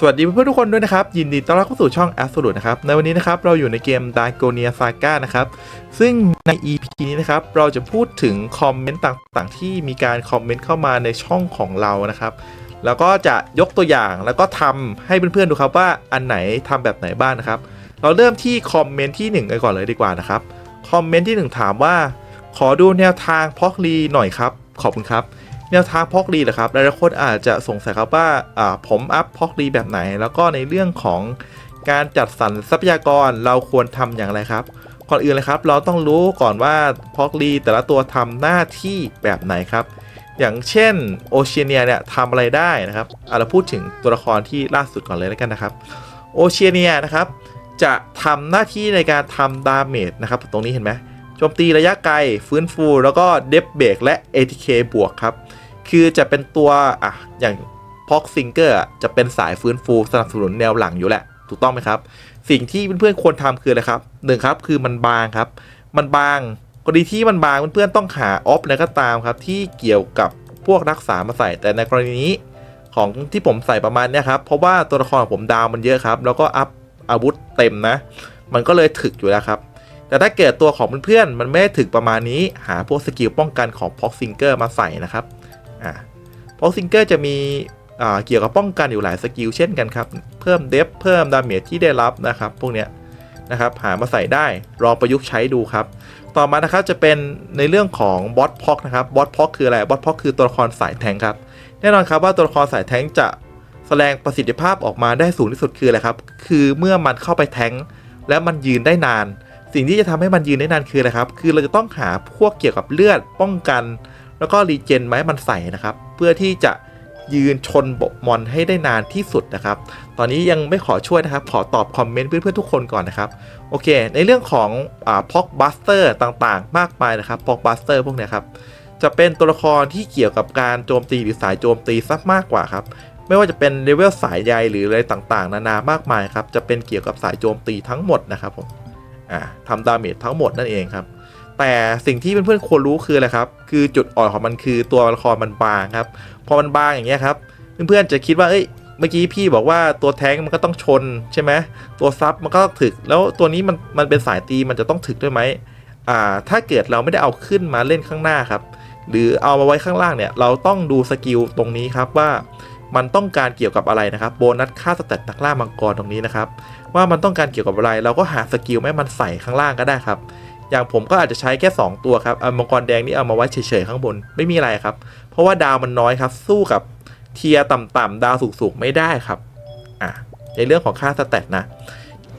สวัสดีเพื่อนๆทุกคนด้วยนะครับ ยินดีต้อนรับเข้าสู่ช่อง Absolute นะครับ ในวันนี้นะครับ เราอยู่ในเกม d a g o n i a Saga นะครับ ซึ่งใน EP นี้นะครับ เราจะพูดถึงคอมเมนต์ต่างๆ ที่มีการคอมเมนต์เข้ามาในช่องของเรานะครับ แล้วก็จะยกตัวอย่างแล้วก็ทำให้เพื่อนๆดูครับว่าอันไหนทำแบบไหนบ้างนะครับ เราเริ่มที่คอมเมนต์ที่1กันก่อนเลยดีกว่านะครับ คอมเมนต์ที่ 1 ถามว่า ขอดูแนวทางพอกลีหน่อยครับ ขอบคุณครับ แนวทางพอกรีเหรอครับหลายคนอาจจะสงสัยครับว่าผมอัพพอกรีแบบไหน แล้วก็ในเรื่องของการจัดสรรทรัพยากรเราควรทำอย่างไรครับ ก่อนอื่นเลยครับ เราต้องรู้ก่อนว่าพอกรีแต่ละตัวทำหน้าที่แบบไหนครับ อย่างเช่นโอเชียเนียเนี่ยทำอะไรได้นะครับอะเราพูดถึงตัวละครที่ล่าสุดก่อนเลยแล้วกันนะครับโอเชียเนียนะครับจะทำหน้าที่ในการทำดาเมจนะครับ ตรงนี้เห็นไหม โจมตีระยะไกล ฟื้นฟู แล้วก็เดฟเบรกและ ATK บวกครับ คือจะเป็นตัวอะอย่างพ็อกซิงเกอร์จะเป็นสายฟื้นฟูสนับสนุนแนวหลังอยู่แหละ ถูกต้องไหมครับ สิ่งที่เพื่อนๆควรทำคืออะไรครับหนึ่งครับคือมันบางครับ มันบางกรณีที่มันบางเพื่อนๆต้องหาออฟอะไรก็ตามครับ ที่เกี่ยวกับพวกรักษามาใส่แต่ในกรณีนี้ของที่ผมใส่ประมาณเนี้ยครับ เพราะว่าตัวละครผมดาวมันเยอะครับ แล้วก็อัพอาวุธเต็มนะ มันก็เลยถึกอยู่แล้วครับ แต่ถ้าเกิดตัวของเพื่อนๆมันไม่ได้ถึกประมาณนี้หาพวกสกิลป้องกันของพ็อกซิงเกอร์มาใส่นะครับอ่าพราะซิงเกอร์จะมีอ่าเกี่ยวกับป้องกันอยู่หลายสกิลเช่นกันครับ เพิ่มเดฟเพิ่มดาเมจที่ได้รับนะครับ พวกเนี้ยนะครับหามาใส่ได้ลองประยุกต์ใช้ดูครับ ต่อมานะครับจะเป็นในเรื่องของบอสพ็อกนะครับบอสพ็อกคืออะไรบอสพ็อกคือตัวละครสายแทงครับแน่นอนครับว่าตัวละครสายแทงจะแสดงประสิทธิภาพออกมาได้สูงที่สุดคืออะไรครับ คือเมื่อมันเข้าไปแทงแล้วมันยืนได้นาน สิ่งที่จะทำให้มันยืนได้นานคืออะไรครับ คือเราจะต้องหาพวกเกี่ยวกับเลือดป้องกัน แล้วก็รีเจนไม้มันใส่นะครับ เพื่อที่จะยืนชนบกมอนให้ได้นานที่สุดนะครับ ตอนนี้ยังไม่ขอช่วยนะครับ ขอตอบคอมเมนต์เพื่อนๆทุกคนก่อนนะครับ โอเค ในเรื่องของอพ็อกบัสเตอร์ต่างๆ มากมายนะครับพ็อกบัสเตอร์พวกนี้ครับ จะเป็นตัวละครที่เกี่ยวกับการโจมตีหรือสายโจมตีซะมากกว่าครับ ไม่ว่าจะเป็นเลเวลสายใยหรืออะไรต่างๆ นานามากมายครับ จะเป็นเกี่ยวกับสายโจมตีทั้งหมดนะครับผม อ่าทำดาเมจทั้งหมดนั่นเองครับ แต่สิ่งที่เพื่อนๆควรรู้คืออะไรครับ คือจุดอ่อนของมันคือตัวละครมันบางครับ พอมันบางอย่างเงี้ยครับ เพื่อนๆจะคิดว่าเอ้ยเมื่อกี้พี่บอกว่าตัวแท้งมันก็ต้องชนใช่ไหมตัวซับมันก็ต้องถึก แล้วตัวนี้มันมันเป็นสายตีมันจะต้องถึกด้วยไหมอ่าถ้าเกิดเราไม่ได้เอาขึ้นมาเล่นข้างหน้าครับ หรือเอามาไว้ข้างล่างเนี่ย เราต้องดูสกิลตรงนี้ครับว่ามันต้องการเกี่ยวกับอะไรนะครับโบนัสค่าสเตตนักล่ามังกรตรงนี้นะครับ ว่ามันต้องการเกี่ยวกับอะไร เราก็หาสกิลให้มันใส่ข้างล่างก็ได้ครับ อย่างผมก็อาจจะใช้แค่ 2 ตัวครับเอามังกรแดงนี่เอามาไว้เฉยๆข้างบนไม่มีอะไรครับ เพราะว่าดาวมันน้อยครับ สู้กับเทียต่ำๆดาวสูงๆไม่ได้ครับอะในเรื่องของค่าสเตตนะ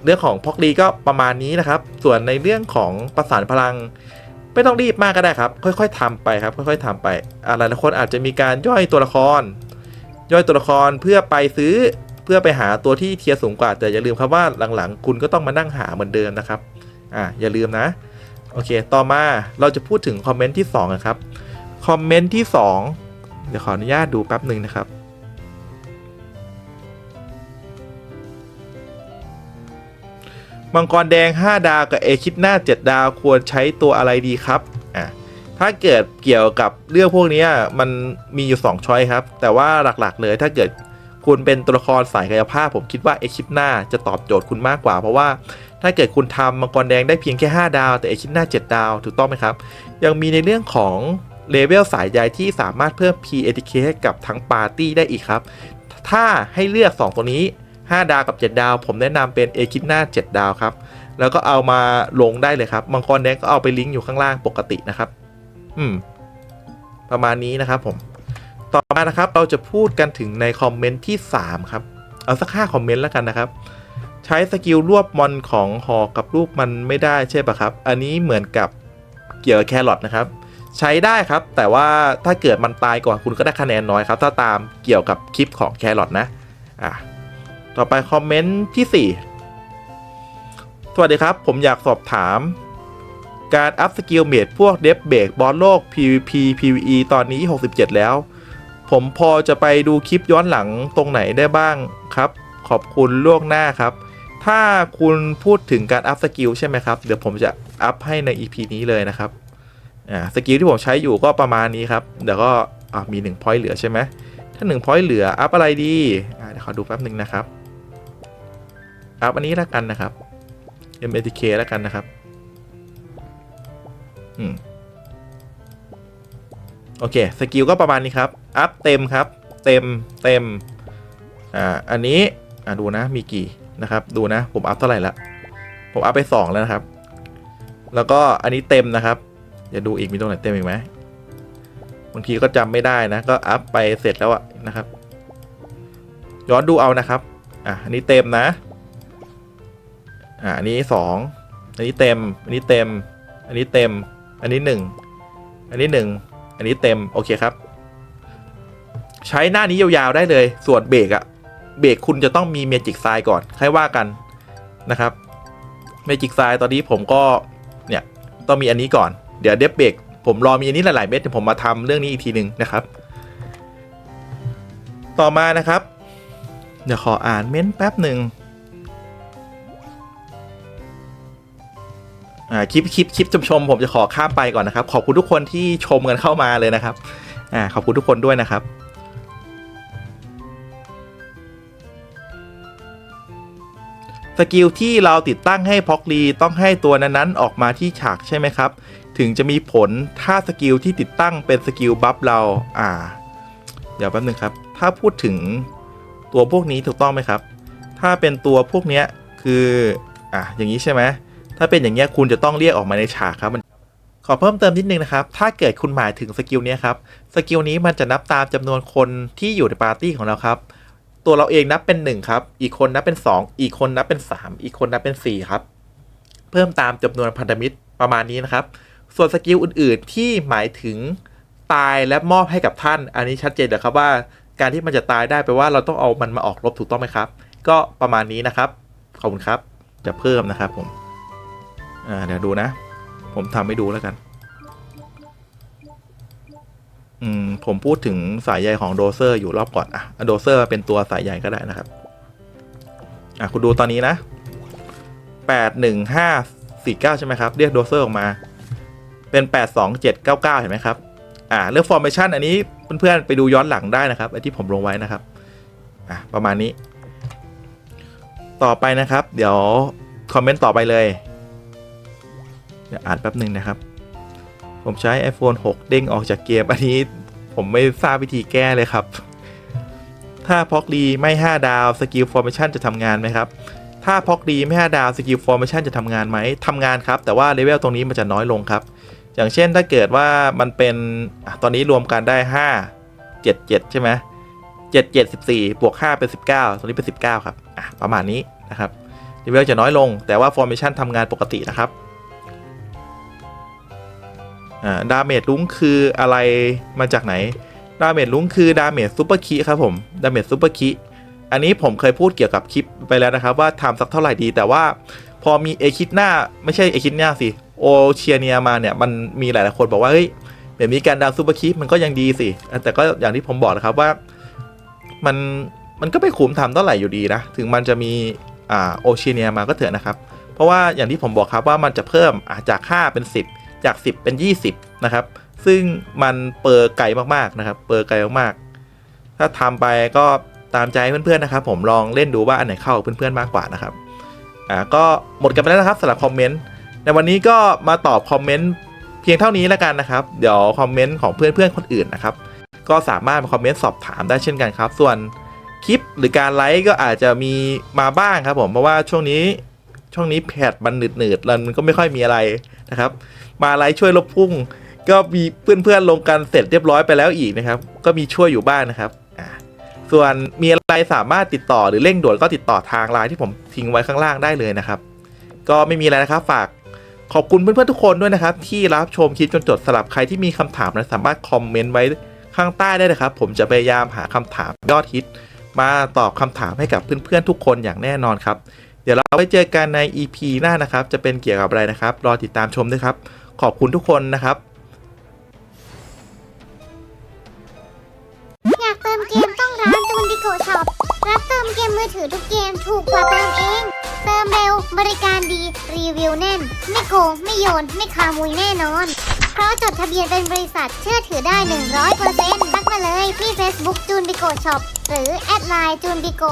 เรื่องของพอกดีก็ประมาณนี้นะครับ ส่วนในเรื่องของประสานพลัง ไม่ต้องรีบมากก็ได้ครับ ค่อยๆทำไปครับ ค่อยๆทำไปอะไรหลายคนอาจจะมีการย่อยตัวละคร ย่อยตัวละครเพื่อไปซื้อเพื่อไปหาตัวที่เทียร์สูงกว่า แต่อย่าลืมครับว่าหลังๆ คุณก็ต้องมานั่งหาเหมือนเดิมนะครับอ่าอย่าลืมนะโอเค ต่อมาเราจะพูดถึงคอมเมนต์ที่2นะครับคอมเมนต์ที่ 2 เดี๋ยวขออนุญาตดูแป๊บหนึ่งนะครับ มังกรแดง 5 ดาวกับเอคิดหน้า 7 ดาวควรใช้ตัวอะไรดีครับอะถ้าเกิดเกี่ยวกับเรื่องพวกนี้มันมีอยู่ 2 ช้อยครับ แต่ว่าหลักๆเลยถ้าเกิดคุณเป็นตัวละครสายกายภาพ ผมคิดว่าเอคิดหน้าจะตอบโจทย์คุณมากกว่า เพราะว่าถ้าเกิดคุณทำมังกรแดงได้เพียงแค่ 5 ดาว แต่เอคิดหน้า 7 ดาวถูกต้องไหมครับ ยังมีในเรื่องของเลเวลสายใยที่สามารถเพิ่ม PATK ให้กับทั้งปาร์ตี้ได้อีกครับ ถ้าให้เลือก 2 ตัวนี้ 5 ดาวกับ 7 ดาว ผมแนะนำเป็นเอคิดหน้า 7 ดาวครับ แล้วก็เอามาลงได้เลยครับมังกรแดงก็เอาไปลิงก์อยู่ข้างล่างปกตินะครับ อืม ประมาณนี้นะครับผม ต่อมานะครับเราจะพูดกันถึงในคอมเมนต์ที่ 3 ครับ เอาสัก5คอมเมนต์แล้วกันนะครับ ใช้สกิลรวบมอนของหอกับรูปมันไม่ได้ใช่ปะครับ อันนี้เหมือนกับเกี่ยวกับแครอทนะครับใช้ได้ครับ แต่ว่าถ้าเกิดมันตายก่อนคุณก็ได้คะแนนน้อยครับ ถ้าตามเกี่ยวกับคลิปของแครอทนะ อะ ต่อไปคอมเมนต์ที่ 4 สวัสดีครับ ผมอยากสอบถาม การอัพสกิลเมดพวกเดฟเบรกบอลโลก PVP PVE ตอนนี้ 67 แล้ว ผมพอจะไปดูคลิปย้อนหลังตรงไหนได้บ้างครับ ขอบคุณล่วงหน้าครับ ถ้าคุณพูดถึงการอัพสกิลใช่ไหมครับ เดี๋ยวผมจะอัพให้ใน EP นี้เลยนะครับสกิลที่ผมใช้อยู่ก็ประมาณนี้ครับ เดี๋ยวก็มี1 point เหลือใช่ไหมถ้า1 point เหลืออัพอะไรดีเดี๋ยวขอดูแป๊บหนึ่งนะครับ อัพอันนี้แล้วกันนะครับ MATK แล้วกันนะครับ อืม โอเค สกิลก็ประมาณนี้ครับ อัพเต็มครับ เต็ม เต็ม อ่า อันนี้ อ่าดูนะ มีกี่นะครับ ดูนะ ผมอัพเท่าไหร่ละ ผมอัพไปสองแล้วนะครับ แล้วก็อันนี้เต็มนะครับ เดี๋ยวดูอีกมีตรงไหนเต็มอีกไหมบางทีก็จำไม่ได้นะ ก็อัพไปเสร็จแล้วอะนะครับ ย้อนดูเอานะครับ อะอันนี้เต็มนะ อ่าอันนี้สองอันนี้เต็ม อันนี้เต็ม อันนี้เต็ม อันนี้หนึ่งอันนี้หนึ่งอันนี้เต็ม โอเคครับ ใช้หน้านี้ยาวๆได้เลย ส่วนเบรกอะเบรกคุณจะต้องมีเมจิกไซก่อนค่อยว่ากันนะครับเมจิกไซตอนนี้ผมก็เนี่ยต้องมีอันนี้ก่อน เดี๋ยวเดฟเบรกผมรอมีอันนี้หลายๆเม็ดเดี๋ยวผมมาทำเรื่องนี้อีกทีหนึ่งนะครับ ต่อมานะครับ เดี๋ยวขออ่านเม้นต์แป๊บหนึ่ง คลิปคลิปคลิปชมชมผมจะขอข้ามไปก่อนนะครับ ขอบคุณทุกคนที่ชมกันเข้ามาเลยนะครับอ่าขอบคุณทุกคนด้วยนะครับสกิลที่เราติดตั้งให้พ็อกลีต้องให้ตัวนั้นๆออกมาที่ฉากใช่ไหมครับ ถึงจะมีผลถ้าสกิลที่ติดตั้งเป็นสกิลบัฟเราอ่า เดี๋ยวแป๊บนึงครับ ถ้าพูดถึงตัวพวกนี้ถูกต้องไหมครับ ถ้าเป็นตัวพวกเนี้ยคืออะอย่างนี้ใช่ไหม ถ้าเป็นอย่างเงี้ยคุณจะต้องเรียกออกมาในฉากครับมันขอเพิ่มเติมนิดนึงนะครับ ถ้าเกิดคุณหมายถึงสกิลนี้ครับ สกิลนี้มันจะนับตามจำนวนคนที่อยู่ในปาร์ตี้ของเราครับ ตัวเราเองนับเป็น1ครับ อีกคนนับเป็น 2 อีกคนนับเป็น 3 อีกคนนับเป็น4ครับ เพิ่มตามจำนวนพันธมิตรประมาณนี้นะครับ ส่วนสกิลอื่นๆ ที่หมายถึงตายและมอบให้กับท่าน อันนี้ชัดเจนเลยครับว่า การที่มันจะตายได้แปลว่าเราต้องเอามันมาออกรบถูกต้องไหมครับ ก็ประมาณนี้นะครับ ขอบคุณครับ จะเพิ่มนะครับผม อ่าเดี๋ยวดูนะ ผมทำให้ดูแล้วกัน อืม ผมพูดถึงสายใยของโดเซอร์อยู่รอบก่อนอะโดเซอร์เป็นตัวสายใยก็ได้นะครับ อะคุณดูตอนนี้นะแปดหนึ่งห้าสี่เก้าใช่ไหมครับ เรียกโดเซอร์ออกมา เป็นแปดสองเจ็ดเก้าเก้าเห็นไหมครับ อ่าเรื่อง formation อันนี้เพื่อนๆไปดูย้อนหลังได้นะครับไอที่ผมลงไว้นะครับ อะประมาณนี้ ต่อไปนะครับ เดี๋ยวคอมเมนต์ต่อไปเลย เดี๋ยวอ่านแป๊บหนึ่งนะครับ ผมใช้ iPhone 6 เด้งออกจากเกมอันนี้ผมไม่ทราบวิธีแก้เลยครับ ถ้าพ็อกดีไม่ 5 ดาวสกิลฟอร์เมชันจะทำงานไหมครับ ถ้าพ็อกดีไม่ 5 ดาวสกิลฟอร์เมชันจะทำงานไหมทำงานครับ แต่ว่าเลเวลตรงนี้มันจะน้อยลงครับ อย่างเช่นถ้าเกิดว่ามันเป็นตอนนี้รวมกันได้ 5 7 7 ใช่ไหม7 7 14บสี่บวก5เป็น19ตรงนี้เป็น19ครับ อะ ประมาณนี้นะครับเลเวลจะน้อยลง แต่ว่าฟอร์เมชันทำงานปกตินะครับ อ่าดาเมจลุงคืออะไรมาจากไหน ดาเมจลุงคือดาเมจซูเปอร์คีครับผม ดาเมจซูเปอร์คีอันนี้ผมเคยพูดเกี่ยวกับคลิปไปแล้วนะครับ ว่าทำสักเท่าไหร่ดี แต่ว่าพอมีเอคิดหน้าไม่ใช่เอคิดหน้าสิ โอเชียเนียมาเนี่ย มันมีหลายๆคนบอกว่าเฮ้ยแบบมีการดาวซูเปอร์คีมันก็ยังดีสิ แต่ก็อย่างที่ผมบอกนะครับว่ามันมันก็ไม่คุ้มทำเท่าไหร่อยู่ดีนะ ถึงมันจะมีอ่าโอเชียเนียมาก็เถอะนะครับ เพราะว่าอย่างที่ผมบอกครับว่ามันจะเพิ่มอะจาก5เป็น 10 จาก 10 เป็น 20 นะครับ ซึ่งมันเปอร์ไกลมากๆนะครับ เปอร์ไกลมากๆ ถ้าทำไปก็ตามใจเพื่อนๆนะครับ ผมลองเล่นดูว่าอันไหนเข้าเพื่อนๆมากกว่านะครับอ่าก็หมดกันไปแล้วนะครับสำหรับคอมเมนต์ในวันนี้ก็มาตอบคอมเมนต์เพียงเท่านี้แล้วกันนะครับ เดี๋ยวคอมเมนต์ของเพื่อนๆคนอื่นนะครับ ก็สามารถมาคอมเมนต์สอบถามได้เช่นกันครับ ส่วนคลิปหรือการไลฟ์ก็อาจจะมีมาบ้างครับผมเพราะว่าช่วงนี้ ช่วงนี้แพทมันหนืดๆแล้วมันก็ไม่ค่อยมีอะไรนะครับ มาไลฟ์ช่วยลบพุ่ง ก็มีเพื่อนๆลงกันเสร็จเรียบร้อยไปแล้วอีกนะครับ ก็มีช่วยอยู่บ้างนะครับอ่าส่วนมีอะไรสามารถติดต่อหรือเร่งด่วนก็ติดต่อทางไลน์ที่ผมทิ้งไว้ข้างล่างได้เลยนะครับ ก็ไม่มีอะไรนะครับฝากขอบคุณเพื่อนๆทุกคนด้วยนะครับ ที่รับชมคลิปจนจบสำหรับใครที่มีคำถามนะสามารถคอมเมนต์ไว้ข้างใต้ได้นะครับ ผมจะพยายามหาคำถามยอดฮิต มาตอบคำถามให้กับเพื่อนๆทุกคนอย่างแน่นอนครับ เดี๋ยวเราไปเจอกันใน EP หน้านะครับ จะเป็นเกี่ยวกับอะไรนะครับ รอติดตามชมด้วยครับ ขอบคุณทุกคนนะครับ อยากเติมเกมต้องร้านจูนดิโกช็อป รับเติมเกมมือถือทุกเกมถูกกว่าเติมเอง เติมเร็ว บริการดี รีวิวแน่น ไม่โกง ไม่โยน ไม่คามุยแน่นอน เพราะจดทะเบียนเป็นบริษัทเชื่อถือได้ 100%ทักมาเลยที่ Facebook จูนบิโกช็อปหรือแอดไลน์จูนบิโก